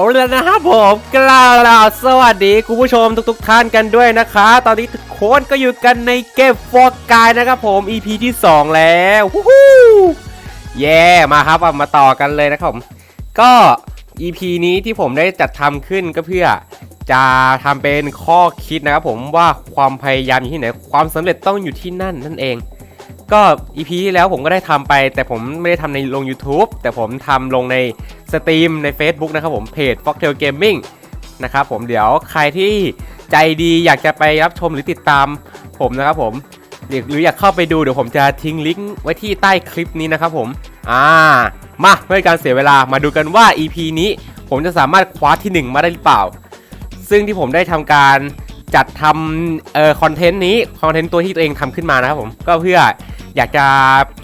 เอาแล้วนะครับผมกล่าวสวัสดีคุณผู้ชมทุกๆทท่านกันด้วยนะคะ ตอนนี้ทุกคนก็อยู่กันในเกมฟอร์กายนะครับผม EP ที่ 2 แล้ววู้ฮู้เย่มาครับมาต่อกันเลยนะครับผม ก็ EP นี้ที่ผมได้จัดทำขึ้นก็เพื่อจะทำเป็นข้อคิดนะครับผมว่าความพยายามอยู่ที่ไหน ความสำเร็จต้องอยู่ที่นั่นนั่นเองก็ EP ที่แล้วผมก็ได้ทำไป แต่ผมไม่ได้ทำในลง YouTube แต่ผมทำลงใน สตรีมใน Facebook นะครับผมเพจ Foxtail Gaming นะครับผมเดี๋ยวใครที่ใจดีอยากจะไปรับชมหรือติดตามผมนะครับผมหรืออยากเข้าไปดูเดี๋ยวผมจะทิ้งลิงก์ไว้ที่ใต้คลิปนี้นะครับผมอ่ามาเพื่อการเสียเวลามาดูกันว่า EP นี้ผมจะสามารถคว้าที่ 1 มาได้หรือเปล่า ซึ่งที่ผมได้ทำการจัดทำเอ่อคอนเทนต์นี้คอนเทนต์ตัวที่ตัวเองทำขึ้นมานะครับผมก็เพื่ออยากจะ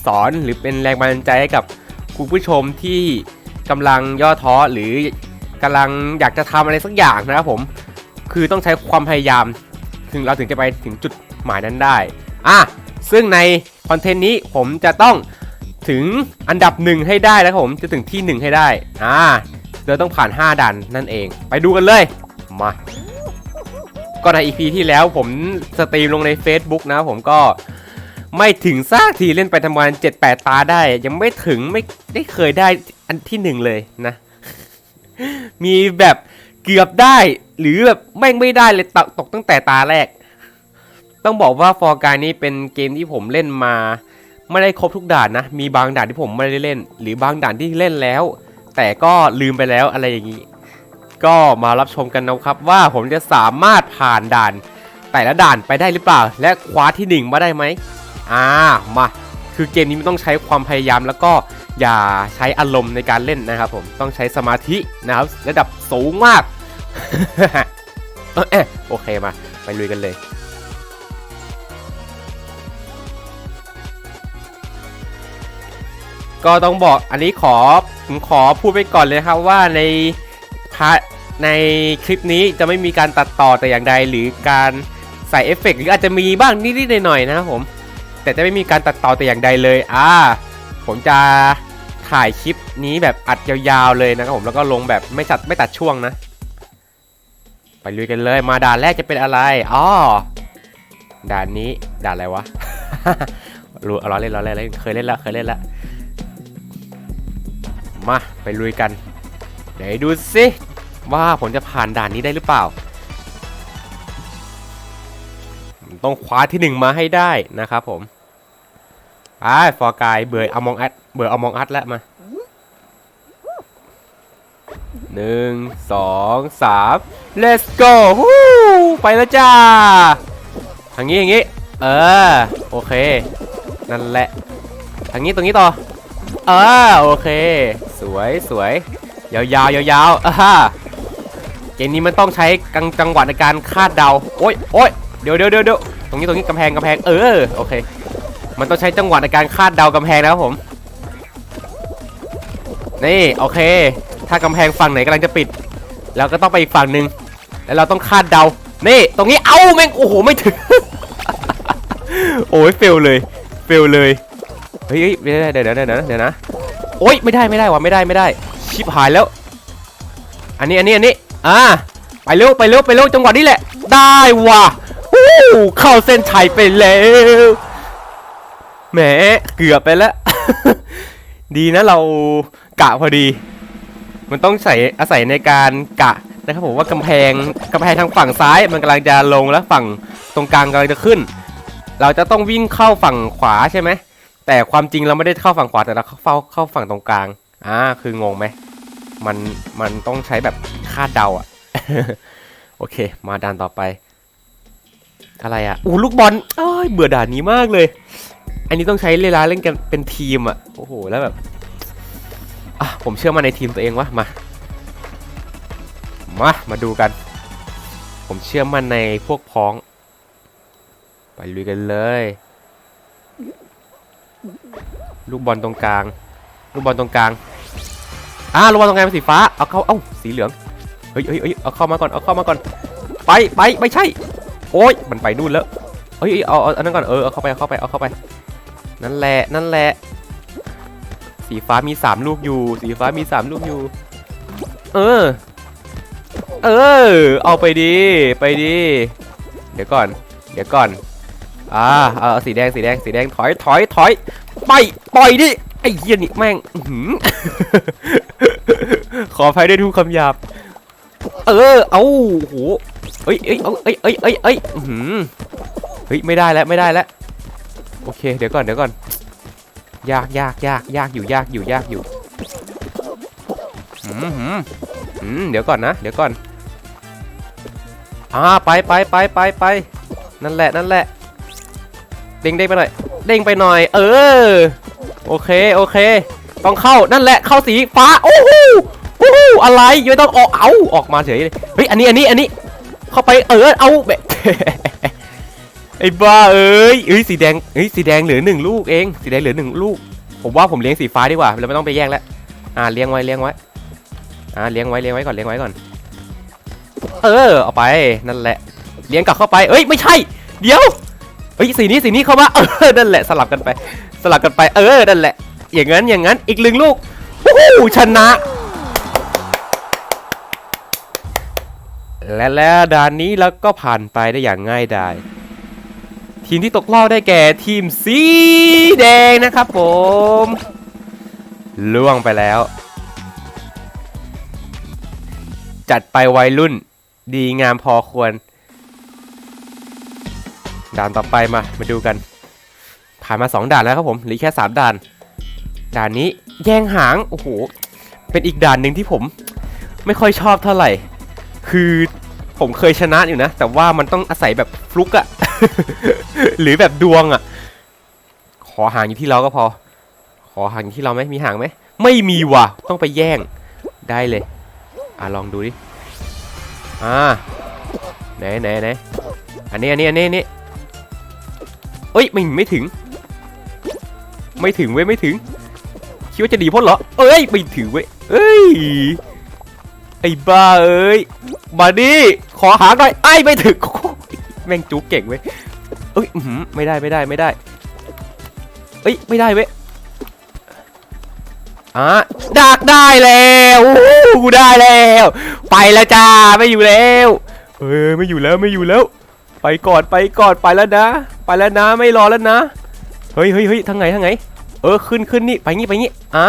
สอนหรือเป็นแรงบันดาลใจให้กับคุณผู้ชมที่ กำลังย่อท้อหรือกำลังอยากจะทำอะไรสักอย่างนะครับผม คือต้องใช้ความพยายาม ถึงเราถึงจะไปถึงจุดหมายนั้นได้อะซึ่งในคอนเทนต์นี้ผมจะต้องถึงอันดับหนึ่งให้ได้นะครับผมจะถึงที่หนึ่งให้ได้อ่าเราต้องผ่าน 5ด่านนั่นเอง ไปดูกันเลยมาก็ใน EP ที่แล้วผมสตรีมลงใน Facebook นะผมก็ไม่ถึงซากทีเล่นไปทำงาน 7-8 ตาได้ ยังไม่ถึงไม่ได้เคยได้ อันที่หนึ่งเลยนะ มีแบบเกือบได้หรือแบบแม่งไม่ได้เลยตกตกตั้งแต่ตาแรก ต้องบอกว่าฟอร์กายนี้เป็นเกมที่ผมเล่นมา ไม่ได้ครบทุกด่านนะ มีบางด่านที่ผมไม่ได้เล่น หรือบางด่านที่เล่นแล้ว แต่ก็ลืมไปแล้วอะไรอย่างนี้ ก็มารับชมกันนะครับว่าผมจะสามารถผ่านด่าน แต่ละด่านไปได้หรือเปล่า และคว้าที่หนึ่งมาได้ไหมอ่ามาคือเกมนี้มันต้องใช้ความพยายามแล้วก็ อย่าใช้อารมณ์ในการเล่นนะครับผมต้องใช้สมาธินะครับระดับสูงมากเอ๊ะโอเคมาไปลุยกันเลยก็ต้องบอกอันนี้ขอผมขอพูดไปก่อนเลยครับว่าในพาในคลิปนี้จะไม่มีการตัดต่อแต่อย่างใดหรือการใส่เอฟเฟกต์หรืออาจจะมีบ้างนิดๆหน่อยๆนะครับผม แต่จะไม่มีการตัดต่อแต่อย่างใดเลยอ่าผมจะ ถ่ายคลิปนี้แบบอัดยาวๆเลยนะครับผมแล้วก็ลงแบบไม่ตัดไม่ตัดช่วงนะ ไปลุยกันเลยมาด่านแรกจะเป็นอะไรอ๋อด่านนี้ด่านอะไรวะรู้เอาล้อเล่นล้อเล่นเล่นเคยเล่นแล้วเคยเล่นแล้วมาไปลุยกันเดี๋ยวดูสิว่าผมจะผ่านด่านนี้ได้หรือเปล่า ต้องคว้าที่หนึ่งมาให้ได้นะครับผมไปฟอร์กายเบื่ออมองแอด เบื่ออมองอัดแล้วมาหนึ่งสองสาม let's go ฮู้ไปแล้วจ้าทางนี้อย่างนี้ เออ โอเค นั่นแหละทางนี้ตรงนี้ต่อ เออ โอเค สวยสวยยาวยาวยาวๆอ่าฮะเกมนี้มันต้องใช้กังจังหวะในการคาดเดา โอ้ยโอ้ยเดียวเดี๋ยวเดี๋ยวเดี๋ยวตรงนี้ตรงนี้กำแพงกำแพง เออ โอเค มันต้องใช้จังหวะในการคาดเดากำแพงนะครับผม นี่โอเค ถ้ากำแพงฝั่งไหนกำลังจะปิด แล้วก็ต้องไปอีกฝั่งหนึ่งแล้วเราต้องคาดเดา นี่ ตรงนี้เอ้าแม่งโอ้โหไม่ถึง โอ้ยเฟลเลยเฟลเลยเฮ้ยเฮ้ยเดี๋ยวเดี๋ยวเดี๋ยวเดี๋ยวนะเดี๋ยวนะโอ๊ยไม่ได้ไม่ได้วะไม่ได้ไม่ได้ชิบหายแล้ว อันนี้อันนี้อันนี้อ่าไปเร็วไปเร็วไปเร็วจังหวะนี้แหละ ได้ว่ะฮู้เข้าเส้นชัยไปแล้วแหมเกือบไปแล้ว ดีนะเรา กะพอดี มันต้องใส่อาศัยในการกะนะครับผมว่ากำแพงกำแพงทางฝั่งซ้ายมันกำลังจะลงแล้วฝั่งตรงกลางกำลังจะขึ้น เราจะต้องวิ่งเข้าฝั่งขวาใช่ไหมแต่ความจริงเราไม่ได้เข้าฝั่งขวาแต่เราเข้าเฝ้าเข้าฝั่งตรงกลางอ่าคืองงไหมมันมันต้องใช้แบบคาดเดาอะโอเค มาด่านต่อไป อะไรอะอู้ลูกบอลเอ้ยเบื่อด่านนี้มากเลย อันนี้ต้องใช้เวลาเล่นกันเป็นทีมอะโอ้โหแล้วแบบ อะผมเชื่อมาในทีมตัวเองวะมา มา มาดูกัน ผมเชื่อมันในพวกพ้อง ไปลุยกันเลย ลูกบอลตรงกลาง ลูกบอลตรงกลางอ่าลูกบอลตรงกลางเป็นสีฟ้า เอาเข้า เอ้า สีเหลือง เฮ้ยเฮ้ยเฮ้ยเอาเข้ามาก่อน เอาเข้ามาก่อน ไป ไป ไม่ใช่ โอ้ย มันไปนู่นแล้วเฮ้ยเฮ้ยเอาเอาอันนั้นก่อน เออ เอาเข้าไป เอาเข้าไป เอาเข้าไป นั่นแหละ นั่นแหละ สีฟ้ามีสามลูกอยู่ สีฟ้ามีสามลูกอยู่ เออ เออ เอาไปดี ไปดี เดี๋ยวก่อน เดี๋ยวก่อน อ่า เอาเอสีแดง สีแดง สีแดง ถอย ถอย ถอย ไป ปล่อยดิ ไอ้เหี้ยนี่แม่งหือขออภัยด้วยทุกคำหยาบ เออ เอาโหเอ้ยเอ้ยเอ้ยเอ้ยเอ้ยเอ้ยหือเฮ้ย ไม่ได้แล้ว ไม่ได้แล้ว โอเค เดี๋ยวก่อน เดี๋ยวก่อน ยากยากยากยากอยู่ยากอยู่ยากอยู่เดี๋ยวก่อนนะ เดี๋ยวก่อนอ่าไปไปไปไปไปนั่นแหละนั่นแหละ เด้งเด้งไปหน่อย เด้งไปหน่อย เออ โอเคโอเค ต้องเข้านั่นแหละเข้าสีฟ้า โอ้โหโอ้โหอะไรยังไม่ต้องออกเอาออกมาเฉยเลยเฮ้ยอันนี้อันนี้อันนี้ เข้าไปเออเอาแบบ ไอ้บ้าเอ้ยเอ้ยสีแดงเอ้ยสีแดงเหลือหนึ่งลูกเองสีแดงเหลือหนึ่งลูก ผมว่าผมเลี้ยงสีฟ้าดีกว่าเราไม่ต้องไปแย่งแล้วอ่าเลี้ยงไว้เลี้ยงไว้อ่าเลี้ยงไว้เลี้ยงไว้ก่อนเลี้ยงไว้ก่อน เออเอาไปนั่นแหละ เลี้ยงกลับเข้าไปเอ้ยไม่ใช่ เดี๋ยวเฮ้ยสีนี้สีนี้เข้ามาเออนั่นแหละสลับกันไป สลับกันไปเออนั่นแหละ อย่างนั้นอย่างนั้นอีกหนึ่งลูกโอ้โหชนะ และแล้วด่านนี้แล้วก็ผ่านไปได้อย่างง่ายดาย ทีมที่ตกรอบได้แก่ทีมสีแดงนะครับผมล่วงไปแล้ว จัดไปวัยรุ่นดีงามพอควร ด่านต่อไปมา มาดูกัน ผ่านมา 2 ด่านแล้วครับผมเหลือแค่ 3 ด่าน ด่านนี้แย่งหาง โอ้โห เป็นอีกด่านหนึ่งที่ผม ไม่ค่อยชอบเท่าไหร่ คือ ผมเคยชนะอยู่นะ แต่ว่ามันต้องอาศัยแบบฟลุกอะ หรือแบบดวงอะขอหางอยู่ที่เราก็พอ ขอหางอยู่ที่เราไหมมีหางไหม ไม่มีว่ะ ต้องไปแย่ง ได้เลย อะลองดูดิ อ่า ไหนไหนไหนอันนี้อันนี้อันนี้อันนี้เอ้ยไม่ไม่ถึง ไม่ถึงเว้ยไม่ถึง คิดว่าจะดีพ้นเหรอ เอ้ยไม่ถึงเว้ย เอ้ย อ้บ้าเอ้ย มาดิขอหาหน่อยไอ้ไม่ถึงแม่งจุกเก่งเว้ยเอ้ยไม่ได้ไม่ได้ไม่ได้เอ้ยไม่ได้เว้ยอะดักได้แล้วโอ้โหกูได้แล้ว ไปแล้วจ้าไม่อยู่แล้วเออไม่อยู่แล้วไม่อยู่แล้ว ไปก่อนไปก่อนไปแล้วนะ ไปแล้วนะไม่รอแล้วนะเฮ้ยเฮ้ยเฮ้ยทางไหนทางไหนเออขึ้นขึ้นนี่ไปงี้ไปงี้อ่า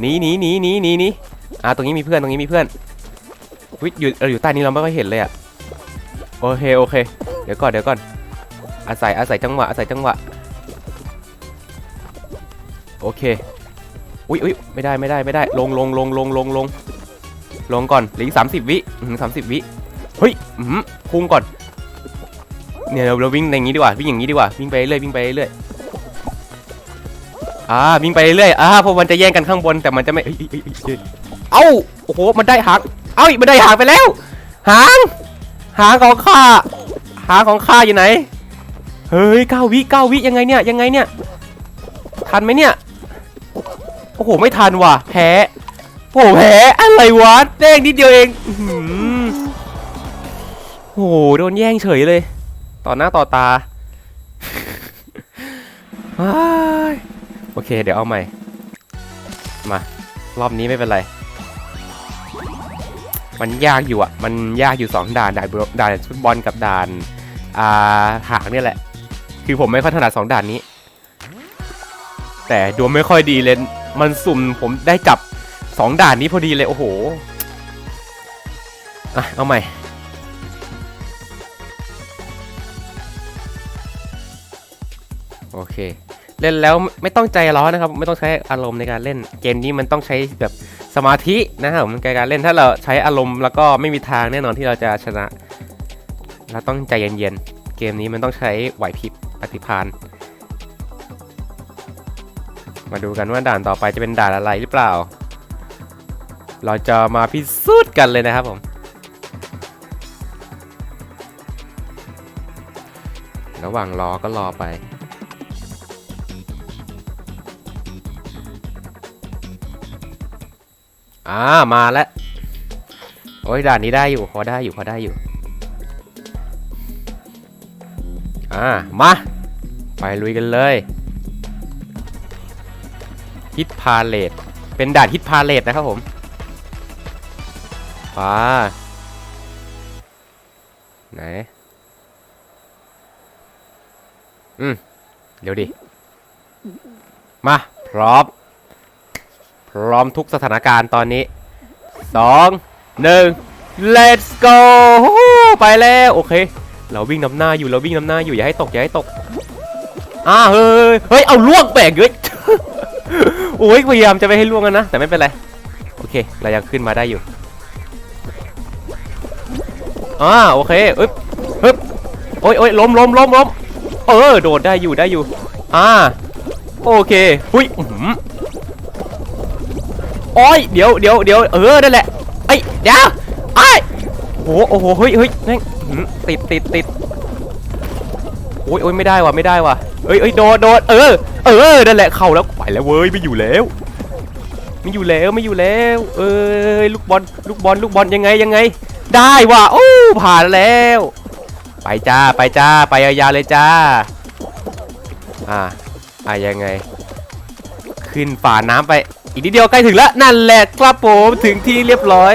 หนีหนีหนีหนีหนีหนี อ่าตรงนี้มีเพื่อนตรงนี้มีเพื่อนวิอยู่เราอยู่ใต้นี้เราไม่ค่อยเห็นเลยอะโอเคโอเค เดี๋ยวก่อนเดี๋ยวก่อน อาศัยอาศัยจังหวะอาศัยจังหวะโอเคอุ้ยอุ้ยไม่ได้ไม่ได้ไม่ได้ ลงลงลงลงลงลงลงก่อนเหลืออีกสามสิบวิสามสิบวิเฮ้ยอื้อหือพุ่งก่อนเนี่ยเราเราวิ่งอย่างนี้ดีกว่าวิ่งอย่างนี้ดีกว่าวิ่งไปเรื่อยวิ่งไปเรื่อยอ่าวิ่งไปเรื่อยอ่าเพราะมันจะแย่งกันข้างบนแต่มันจะไม่เอ้ย เอ้าโอ้โหมันได้หางเอ้ามันได้หางไปแล้ว หาง หางของข้าหางของข้าอยู่ไหนเฮ้ยเก้าวิเก้าวิยังไงเนี่ยยังไงเนี่ยทันไหมเนี่ยโอ้โหไม่ทันว่ะแพ้โอ้โหแพ้อะไรวะเด้งนิดเดียวเองโอ้โหโดนแย่งเฉยเลย ต่อหน้าต่อตาโอเค เดี๋ยวเอาใหม่ มารอบนี้ไม่เป็นไร มันยากอยู่อะ มันยากอยู่สองด่านด่านบด่านฟุตบอลกับด่านอ่าหางเนี่ยแหละ คือผมไม่ค่อยถนัดสองด่านนี้ แต่ดวงไม่ค่อยดีเลย มันสุ่มผมได้จับสองด่านนี้พอดีเลยโอ้โหอะเอาใหม่โอเค เล่นแล้วไม่ต้องใจร้อนนะครับ ไม่ต้องใช้อารมณ์ในการเล่นเกมนี้มันต้องใช้แบบ สมาธินะครับผมในการเล่นถ้าเราใช้อารมณ์แล้วก็ไม่มีทางแน่นอนที่เราจะชนะ เราต้องใจเย็นๆ เกมนี้มันต้องใช้ไหวพริบปฏิภาณมาดูกันว่าด่านต่อไปจะเป็นด่านอะไรหรือเปล่า เราจะมาพิสูจน์กันเลยนะครับผมระหว่างรอก็รอไป อ่ามาแล้วโอ้ยด่านนี้ได้อยู่พอได้อยู่พอได้อยู่ อ่ามา ไปลุยกันเลยฮิตพาเลตเป็นด่านฮิตพาเลตนะครับผมฟ้าไหน อืม เดี๋ยวดิ มา พร้อม ร้อมทุกสถานการณ์ตอนนี้สองหนึ่ง let's go ไปแล้วโอเค เราวิ่งนำหน้าอยู่เราวิ่งนำหน้าอยู่อย่าให้ตกอย่าให้ตกอ่าเฮ้ยเฮ้ยเอาล่วงแบกเฮ้ยโอ้ยพยายามจะไม่ให้ล่วงกันนะ แต่ไม่เป็นไรโอเค เรายังขึ้นมาได้อยู่อ่าโอเคเอ้ยเฮ้ยโอ้ยโอ้ยล้มล้มล้มล้มเออโดดได้อยู่ได้อยู่อ่าโอเคหุยอื้อหือ โอ้ยเดี๋ยวเดี๋ยวเดี๋ยวเออนั่นแหละไอ้ยเดี๋ยวไอ้ยโอ้โหโอ้โหเฮ้ยเฮ้ยแม่งติดติดติดโอ้ยโอ้ยไม่ได้ว่ะไม่ได้ว่ะเอ้ยเอ้ยโดดโดดเออเออนั่นแหละเข้าแล้วไปแล้วเว้ยไม่อยู่แล้วไม่อยู่แล้วไม่อยู่แล้ว เอ้ยลูกบอลลูกบอลลูกบอลยังไงยังไง ได้ว่ะโอ้ผ่านแล้ว ไปจ้าไปจ้าไปยาวๆเลยจ้าอ่าอะยังไง ขึ้นฝ่าน้ำไป อีกนิดเดียวใกล้ถึงแล้วนั่นแหละครับผมถึงที่เรียบร้อย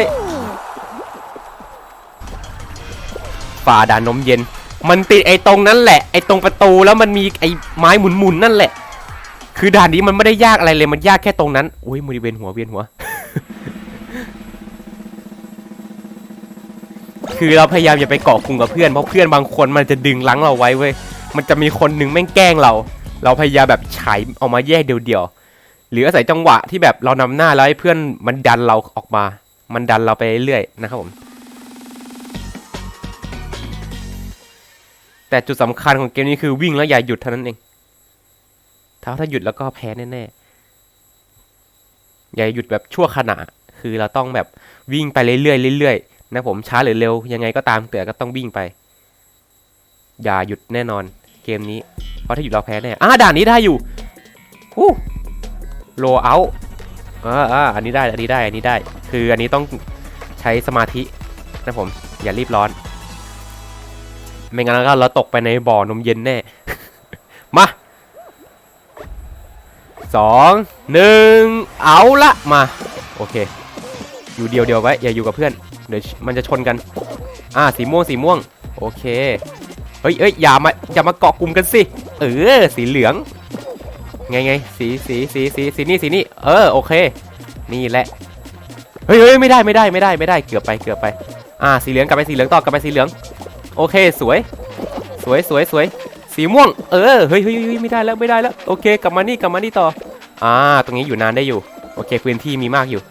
ฝ่าด่านนมเย็น มันติดไอ้ตรงนั้นแหละไอ้ตรงประตูแล้วมันมีไอ้ไม้หมุนๆนั่นแหละ คือด่านนี้มันไม่ได้ยากอะไรเลยมันยากแค่ตรงนั้นอุ้ยมือเวียนหัวเวียนหัว คือเราพยายามอย่าไปเกาะกลุ่มกับเพื่อนเพราะเพื่อนบางคนมันจะดึงลังเราไว้เว้ยมันจะมีคนหนึ่งแม่งแกล้งเรา เราพยายามแบบฉายออกมาแยกเดียวๆ หรืออาศัยจังหวะที่แบบเรานำหน้าแล้วให้เพื่อนมันดันเราออกมา มันดันเราไปเรื่อยๆนะครับผม แต่จุดสำคัญของเกมนี้คือวิ่งแล้วอย่าหยุดเท่านั้นเอง ถ้าถ้าหยุดแล้วก็แพ้แน่ๆ อย่าหยุดแบบชั่วขณะ คือเราต้องแบบวิ่งไปเรื่อยๆเรื่อยๆนะผมช้าหรือเร็วยังไงก็ตามแต่ก็ต้องวิ่งไป อย่าหยุดแน่นอน เกมนี้ เพราะถ้าหยุดเราแพ้แน่อ่าด่านนี้ได้อยู่ฮู้ โลเอาอ่าอ่าอันนี้ได้ อันนี้ได้ อันนี้ได้ คืออันนี้ต้องใช้สมาธินะผม อย่ารีบร้อน ไม่งั้นก็เราตกไปในบ่อนมเย็นแน่ มาสองหนึ่งเอาละมา โอเค อยู่เดียวเดียวๆไว้ อย่าอยู่กับเพื่อน เดี๋ยวมันจะชนกัน อ่า สีม่วง สีม่วง โอเค เฮ้ยเอ้ยอย่ามา อย่ามาเกาะกลุ่มกันสิ เออ สีเหลือง ไงไงสีสีสีสีสีนี่สีนี่เออโอเค นี่แหละเฮ้ยเฮ้ยไม่ได้ไม่ได้ไม่ได้ไม่ได้เกือบไปเกือบไป อ่าสีเหลืองกลับไปสีเหลืองต่อกลับไปสีเหลือง โอเคสวย สวยสวยสวย สีม่วง เออเฮ้ยเฮ้ยเฮ้ยไม่ได้แล้วไม่ได้แล้วโอเคกลับมานี่กลับมานี่ต่อ อ่า ตรงนี้อยู่นานได้อยู่ โอเคพื้นที่มีมากอยู่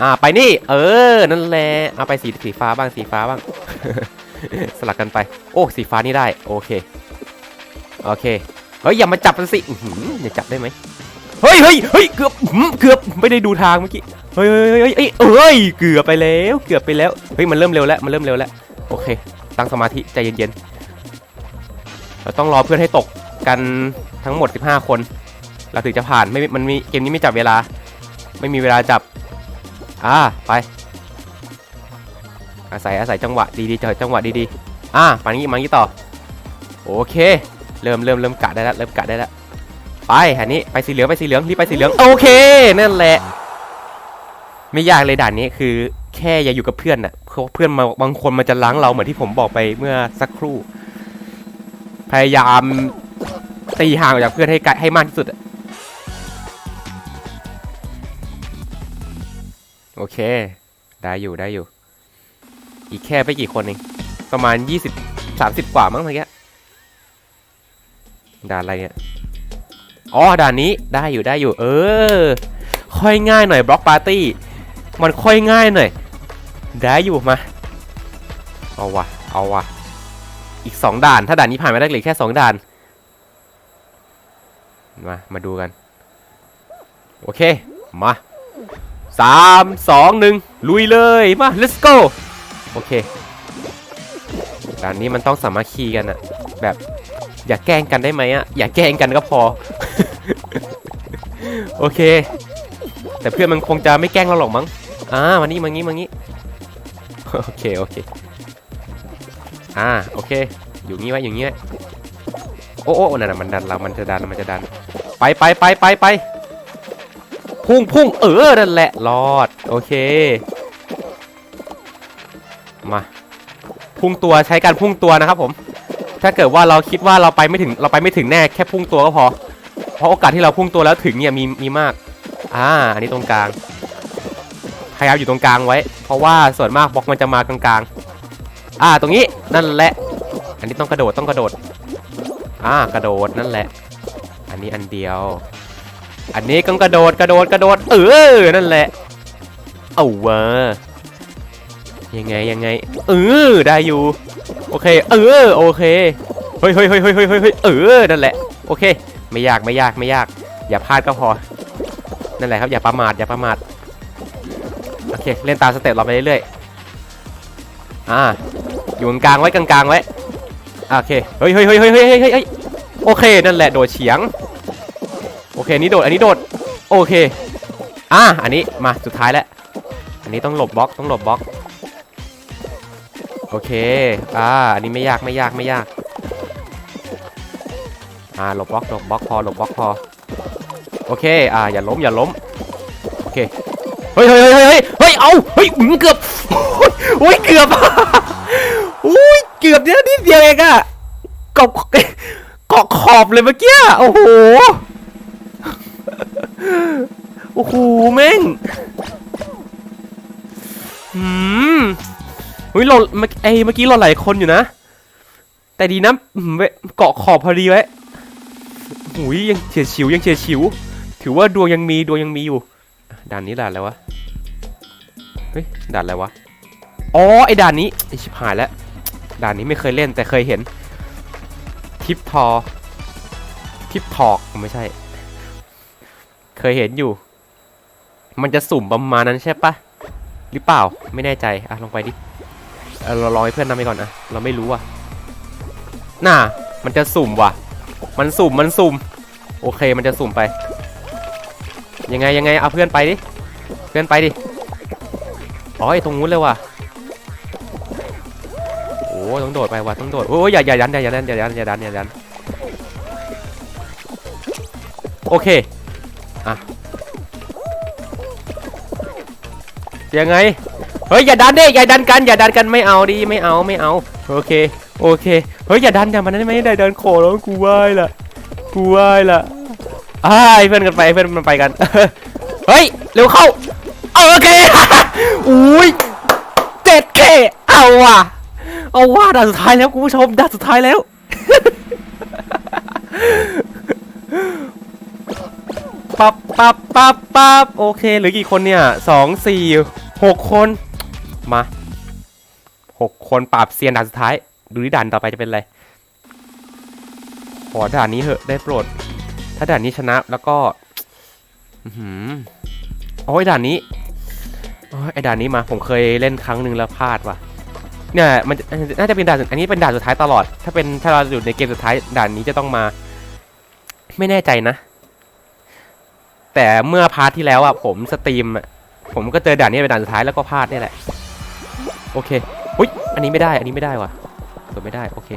อ่าไปนี่ เออนั่นแหละเอาไปสีสีฟ้าบ้างสีฟ้าบ้าง สลับกันไป โอ้สีฟ้านี่ได้ โอเค โอเค เฮ้ยอย่ามาจับมันสิอืออย่าจับได้ไหมเฮ้ยเฮ้ยเฮ้ยเกือบเกือบไม่ได้ดูทางเมื่อกี้เฮ้ยเฮ้ยเฮ้ยเฮ้ยเอ้ยเกือบไปแล้วเกือบไปแล้วเฮ้ยมันเริ่มเร็วแล้วมันเริ่มเร็วแล้วโอเค ตั้งสมาธิใจเย็นๆเราต้องรอเพื่อนให้ตกกันทั้งหมด 15 คน เราถึงจะผ่านไม่มันมีเกมนี้ไม่จับเวลา ไม่มีเวลาจับอ่าไปอาศัยอาศัยจังหวะดีๆจังจังหวะดีๆอ่ามางี้มางี้ต่อโอเค เริ่มเริ่มเริ่มกะได้แล้วเริ่มกะได้แล้วไปอันนี้ไปสีเหลืองไปสีเหลืองรีบไปสีเหลืองโอเคนั่นแหละ ไม่ยากเลยด่านนี้คือ แค่อย่าอยู่กับเพื่อนน่ะเพราะเพื่อนมาบางคนมันจะล้างเราเหมือนที่ผมบอกไปเมื่อสักครู่ พยายามตีห่างออกจากเพื่อนให้ไกลให้มากที่สุดอะโอเค ได้อยู่ได้อยู่ อีกแค่ไม่กี่คนเองประมาณ 20 30 กว่ามั้งเมื่อกี้ ด่านอะไรเนี่ยอ๋อด่านนี้ได้อยู่ได้อยู่ เออ ค่อยง่ายหน่อยบล็อกปาร์ตี้มันค่อยง่ายหน่อยได้อยู่มาเอาวะเอาวะอีก 2 ด่าน ถ้าด่านนี้ผ่านไปได้เหลือแค่ 2 ด่าน มา มาดูกัน โอเค มาสามสองหนึ่งลุยเลย มา let's go โอเค ด่านนี้มันต้องสามัคคีกันอะแบบ อย่าแกล้งกันได้ไหมอะอย่าแกล้งกันก็พอ โอเค แต่เพื่อนมันคงจะไม่แกล้งเราหรอกมั้งอ่ามานี่มางี้มางี้โอเคโอเคอ่าโอเค อยู่งี้ไว้อยู่งี้ไว้โอ้โอ้นั่นน่ะมันดันเรา มันจะดันมันจะดัน ไปไปไปไปไปพุ่งพุ่งเออนั่นแหละรอด โอเค มา พุ่งตัวใช้การพุ่งตัวนะครับผม ถ้าเกิดว่าเราคิดว่าเราไปไม่ถึงเราไปไม่ถึงแน่แค่พุ่งตัวก็พอ เพราะโอกาสที่เราพุ่งตัวแล้วถึงเนี่ยมีมีมาก อ่า อันนี้ตรงกลาง พยายามอยู่ตรงกลางไว้ เพราะว่าส่วนมากบล็อกมันจะมากลางๆ อ่า ตรงนี้นั่นแหละ อันนี้ต้องกระโดดต้องกระโดด อ่า กระโดดนั่นแหละ อันนี้อันเดียว อันนี้ก็กระโดดกระโดดกระโดด เออ นั่นแหละ เอาวะยังไงยังไง เออได้อยู่ โอเค เออ โอเค เฮ้ยเฮ้ยเฮ้ยเฮ้ยเฮ้ยเออ นั่นแหละ โอเค ไม่ยาก ไม่ยาก ไม่ยาก อย่าพลาดก็พอ นั่นแหละครับ อย่าประมาท อย่าประมาท โอเค เล่นตามสเต็ปเราไปเรื่อยๆ อ่า อยู่กลางไว้กลางๆไว้อาโอเค เฮ้ยเฮ้ยเฮ้ยเฮ้ยเฮ้ยเฮ้ยโอเค นั่นแหละ โดดเฉียง โอเค นี้โดด อันนี้โดด โอเค อ่า อันนี้ มา สุดท้ายแล้ว อันนี้ต้องหลบบล็อก ต้องหลบบล็อก โอเค อ่า อันนี้ไม่ยากไม่ยากไม่ยาก อ่า หลบบล็อกหลบบล็อกพอหลบบล็อกพอ โอเค อ่า อย่าล้มอย่าล้ม โอเค เฮ้ยเฮ้ยเฮ้ยเฮ้ยเฮ้ย เอาเฮ้ยเกือบโอ้ยเกือบอุ้ยเกือบเนี่ยนิดเดียวเองอะเกาะเกาะขอบเลยเมื่อกี้ โอ้โห โอ้โหแม่งหืม เฮ้ยเราเอไอยเมื่อกี้เราหลายคนอยู่นะ แต่ดีนะเกาะขอบพอดีไว้หุยยังเฉียดฉิวยังเฉียดฉิว ถือว่าดวงยังมีดวงยังมีอยู่ ด่านนี้ด่านอะไรวะ เฮ้ยด่านอะไรวะ อ๋อไอ้ด่านนี้ไอชิบหายแล้ว ด่านนี้ไม่เคยเล่นแต่เคยเห็น ทิปทอ ทิปทอกไม่ใช่ เคยเห็นอยู่ มันจะสุ่มประมาณนั้นใช่ปะหรือเปล่าไม่แน่ใจ อะลงไปดิ เรารอให้เพื่อนนำไปก่อนนะ เราไม่รู้อะ น่า มันจะสุ่มว่ะ มันสุ่ม มันสุ่ม โอเค มันจะสุ่มไป ยังไง ยังไง เอาเพื่อนไปดิ เพื่อนไปดิ อ๋อตรงนู้นเลยว่ะ โอ้ต้องโดดไปว่ะ ต้องโดด โอ้ยอย่าอย่ายัน อย่ายัน อย่ายัน อย่ายัน อย่ายัน โอเค อะยังไง เฮ้ยอย่าดันเดิอย่าดันกันอย่าดันกันไม่เอาดิไม่เอาไม่เอาโอเคโอเคเฮ้ยอย่าดันอย่ามันไม่ได้ดันโขแล้วกูไหวละกูไหวละอ้ายเพื่อนกันไปเพื่อนมันไปกันเฮ้ยเร็วเข้าโอเคอุ้ยเจ็ดเคเอาว่ะเอาว่าด่านสุดท้ายแล้วคุณผู้ชมด่านสุดท้ายแล้วปับปับปับปับโอเคเหลือกี่คนเนี่ยสองสี่หกคน มาหกคนปราบเซียนด่านสุดท้าย ดูที่ด่านต่อไปจะเป็นอะไร ขอด่านนี้เถอะได้โปรด ถ้าด่านนี้ชนะแล้วก็อื้อหืโอ้ยด่านนี้โอ้ยไอด่านนี้มา ผมเคยเล่นครั้งหนึ่งแล้วพลาดว่ะ เนี่ยมันน่าจะเป็นด่านอันนี้เป็นด่านสุดท้ายตลอด ถ้าเป็นถ้าเราอยู่ในเกมสุดท้ายด่านนี้จะต้องมา ไม่แน่ใจนะ แต่เมื่อพาร์ทที่แล้วอะผมสตรีมผมก็เจอด่านนี้เป็นด่านสุดท้ายแล้วก็พลาดนี่แหละ โอเคอุ้ยอันนี้ไม่ได้ อันนี้ไม่ได้ว่ะกดไม่ได้ โอเค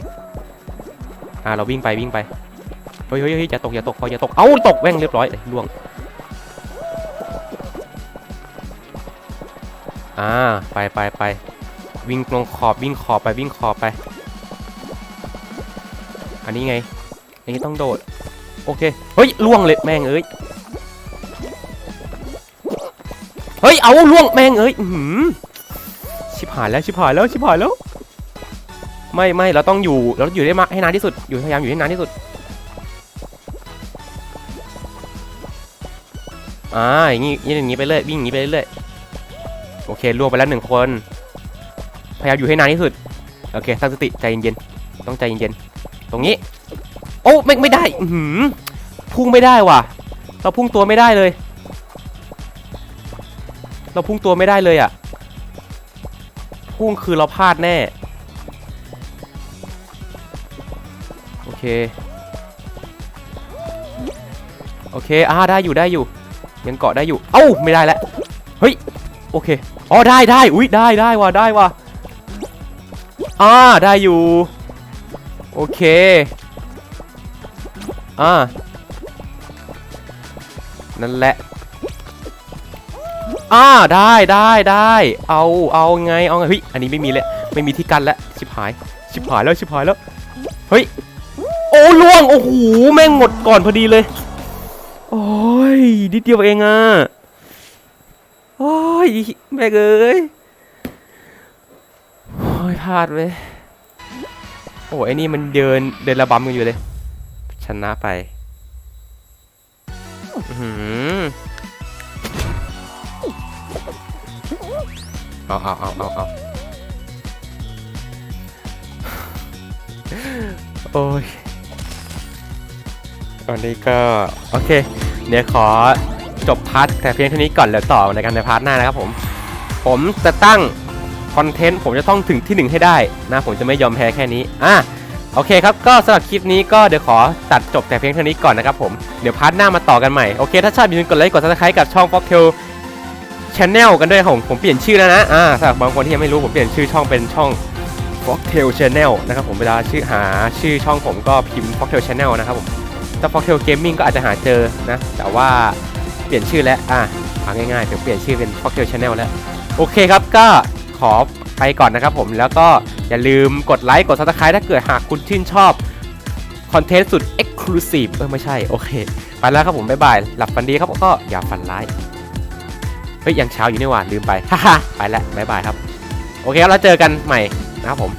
อ่า เราวิ่งไปวิ่งไป เฮ้ยเฮ้ยเฮ้ยอย่าตกอย่าตกพออย่าตก เอ้า ตกแว่งเรียบร้อยเลยล่วง อ่า ไปไปไป วิ่งลงขอบวิ่งขอบไปวิ่งขอบไป อันนี้ไง อันนี้ต้องโดด โอเค เฮ้ยล่วงเลยแม่งเอ้ย เฮ้ย เอาล่วงแม่งเอ้ย อื้อหือ ชิบหายแล้วชิบหายแล้วชิบหายแล้ว ไม่ไม่เราต้องอยู่เราต้องอยู่ได้มาให้นานที่สุดอยู่พยายามอยู่ให้นานที่สุดอ่าอย่างงี้อย่างงี้ไปเรื่อยวิ่งอย่างงี้ไปเรื่อยโอเคล่วงไปแล้วหนึ่งคนพยายามอยู่ให้นานที่สุดโอเคตั้งสติใจเย็นๆต้องใจเย็นๆตรงนี้ โอ้ไม่ไม่ได้หือพุ่งไม่ได้ว่ะ เราพุ่งตัวไม่ได้เลย เราพุ่งตัวไม่ได้เลยอะ พุ่งคือเราพลาดแน่ โอเค โอเคอ่าได้อยู่ได้อยู่ ยังเกาะได้อยู่ เอ้า ไม่ได้แล้ว เฮ้ย โอเค อ๋อ ได้ได้อุ้ยได้ได้ว่ะได้ว่ะอ่าได้อยู่ โอเค อ่านั่นแหละ อ่าได้ได้ได้เอาเอาไงเอาไงเฮ้ยอันนี้ไม่มีเลยไม่มีที่กันแล้วชิบหายชิบหายแล้วชิบหายแล้วเฮ้ยโอ้ล่วงโอ้โหแม่งหมดก่อนพอดีเลยโอ้ยนิดเดียวเองอะโอ้ยแม่งเอ้ยโอ้ยพลาดเว้ยโอ้ยไอ้นี่มันเดินเดินระบำกันอยู่เลย ชนะไป เอาเอาเอาเอาเอาโอ้ยตอนนี้ก็ โอเค เดี๋ยวขอจบพาร์ทแต่เพียงเท่านี้ก่อนแล้วต่อในกันในพาร์ทหน้านะครับผม ผมจะตั้งคอนเทนต์ผมจะต้องถึงที่หนึ่งให้ได้นะผมจะไม่ยอมแพ้แค่นี้อะโอเคครับ ก็สำหรับคลิปนี้ก็เดี๋ยวขอตัดจบแต่เพียงเท่านี้ก่อนนะครับผม เดี๋ยวพาร์ทหน้ามาต่อกันใหม่ โอเค ถ้าชอบอย่าลืมกดไลค์ กดซับสไครต์กับช่อง f o x t a i l Channel กันด้วยครับผมผมเปลี่ยนชื่อแล้วนะอ่าสำหรับบางคนที่ยังไม่รู้ผมเปลี่ยนชื่อช่องเป็นช่อง f o x t a i l Channel นะครับผมเวลาชื่อหาชื่อช่องผมก็พิมพ์ f o x t a i l Channel นะครับผมถ้า f o x t a i l Gaming ก็อาจจะหาเจอนะ แต่ว่าเปลี่ยนชื่อแล้วอะเอาง่ายๆเดี๋ยวเปลี่ยนชื่อเป็น f o x t a i l Channel แล้ว โอเคครับก็ขอไปก่อนนะครับผมแล้วก็อย่าลืมกดไลค์กด subscribe ถ้าเกิดหากคุณชื่นชอบคอนเทนต์สุด Exclusive เออไม่ใช่ โอเค ไปแล้วครับผม บ๊ายบาย หลับฝันดีครับก็อย่าฝันร้าย เฮ้ยยังเช้าอยู่นี่หว่าลืมไปฮ่าไปแล้วบ๊ายบายครับ โอเคครับแล้วเจอกันใหม่นะครับผม